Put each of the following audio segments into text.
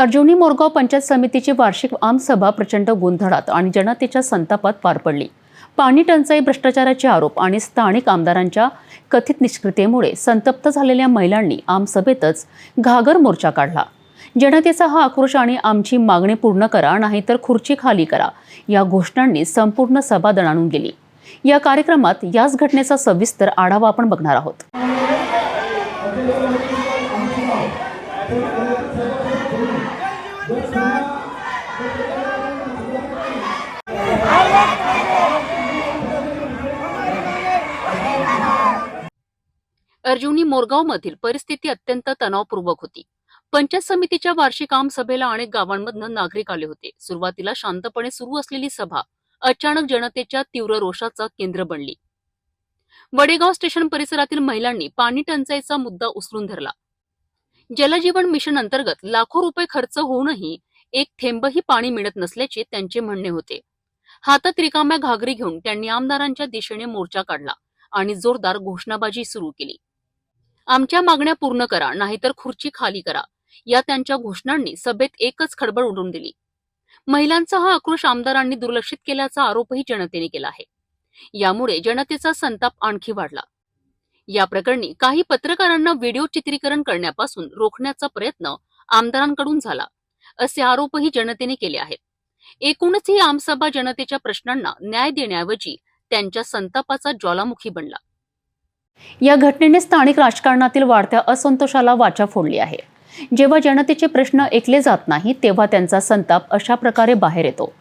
अर्जुनी मोरगाव पंचायत समितीची वार्षिक आमसभा प्रचंड गोंधळात आणि जनतेच्या संतापात पार पडली. पाणी टंचाई भ्रष्टाचाराचे आरोप आणि स्थानिक आमदारांच्या कथित निष्क्रियतेमुळे संतप्त झालेल्या महिलांनी आमसभेतच घागर मोर्चा काढला. जनतेचा हा आक्रोश आणि आमची मागणी पूर्ण करा नाहीतर खुर्ची खाली करा या घोषणांनी संपूर्ण सभा दणाणून गेली. या कार्यक्रमात याच घटनेचा सविस्तर आढावा आपण बघणार आहोत. अर्जुनी मोरगावमधील परिस्थिती अत्यंत तणावपूर्वक होती. पंचायत समितीच्या वार्षिक आम सभेला अनेक गावांमधून नागरिक आले होते. सुरुवातीला शांतपणे सुरू असलेली सभा अचानक जनतेच्या तीव्र रोषाचा केंद्र बनली. वडेगाव स्टेशन परिसरातील महिलांनी पाणी टंचाईचा मुद्दा उचलून धरला. जलजीवन मिशन अंतर्गत लाखो रुपये खर्च होऊनही एक थेंबही पाणी मिळत नसल्याचे त्यांचे म्हणणे होते. हातात रिकाम्या घागरी घेऊन त्यांनी आमदारांच्या दिशेने मोर्चा काढला आणि जोरदार घोषणाबाजी सुरू केली. आमच्या मागण्या पूर्ण करा नाहीतर खुर्ची खाली करा या त्यांच्या घोषणांनी सभेत एकच खडबड उडून दिली. महिलांचा हा आक्रोश आमदारांनी दुर्लक्षित केल्याचा आरोपही जनतेने केला आहे. यामुळे जनतेचा संताप आणखी वाढला. या प्रकरणी काही पत्रकारांना व्हिडिओ चित्रीकरण करण्यापासून रोखण्याचा प्रयत्न आमदारांकडून झाला असे आरोपही जनतेने केले आहेत. एकूणच ही आमसभा जनतेच्या प्रश्नांना न्याय देण्याऐवजी त्यांच्या संतापाचा ज्वालामुखी बनला. या घटनेने स्थानिक राजकारणातील वाढत्या असंतोषाला वाचा फोडली आहे. जेव्हा जनतेचे प्रश्न ऐकले जात नाही तेव्हा त्यांचा संताप अशा प्रकारे बाहेर येतो.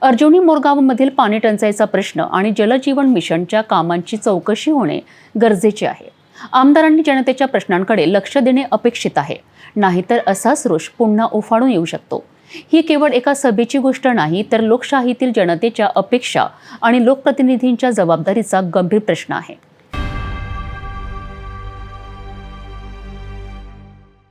अर्जुनी मोरगावमधील पाणी टंचाईचा प्रश्न आणि जलजीवन मिशनच्या कामांची चौकशी होणे गरजेचे आहे. आमदारांनी जनतेच्या प्रश्नांकडे लक्ष देणे अपेक्षित आहे. नाहीतर असाच रोष पुन्हा उफाळून येऊ शकतो. ही केवळ एका सभेची गोष्ट नाही तर लोकशाहीतील जनतेच्या अपेक्षा आणि लोकप्रतिनिधींच्या जबाबदारीचा गंभीर प्रश्न आहे.